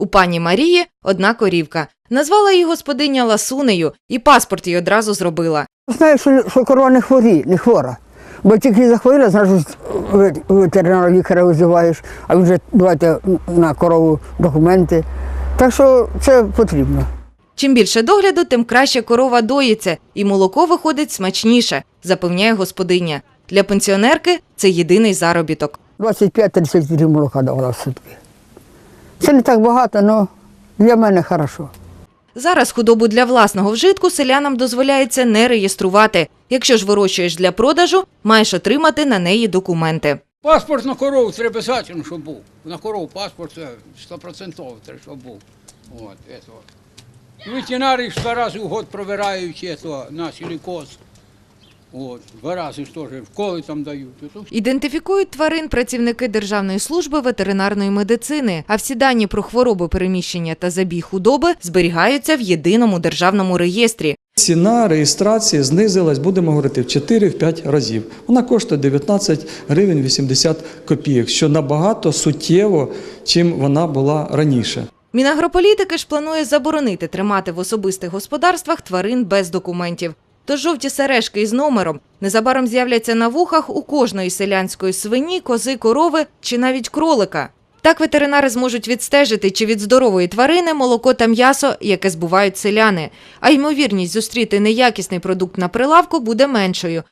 У пані Марії одна корівка. Назвала її господиня Ласунею і паспорт їй одразу зробила. Знаю, що, що корова не хворі, не хвора. Бо тільки захворіла, значить ве- ветеринарного лікаря визиваєш, а він вже давайте на корову документи. Так що це потрібно. Чим більше догляду, тим краще корова доїться, і молоко виходить смачніше, запевняє господиня. Для пенсіонерки це єдиний заробіток. 25-30 літрів молока давала в сутки. Це не так багато, але для мене хорошо. Зараз худобу для власного вжитку селянам дозволяється не реєструвати. Якщо ж вирощуєш для продажу, маєш отримати на неї документи. Паспорт на корову треба обов'язково, щоб був. На корову паспорт це 100% треба, щоб був. От, это. от. Ветеринарі два рази в год провирають это, на силікоз. От, два рази ж теж вколи там дають. Ідентифікують тварин працівники Державної служби ветеринарної медицини, а всі дані про хвороби переміщення та забіг худоби зберігаються в єдиному державному реєстрі. Ціна реєстрації знизилась, будемо говорити, в 4-5 разів. Вона коштує 19 гривень 80 копійок, що набагато суттєво, чим вона була раніше. Мінагрополітики ж планує заборонити тримати в особистих господарствах тварин без документів. Тож жовті сережки із номером незабаром з'являться на вухах у кожної селянської свині, кози, корови чи навіть кролика. Так ветеринари зможуть відстежити, чи від здорової тварини молоко та м'ясо, яке збувають селяни. А ймовірність зустріти неякісний продукт на прилавку буде меншою,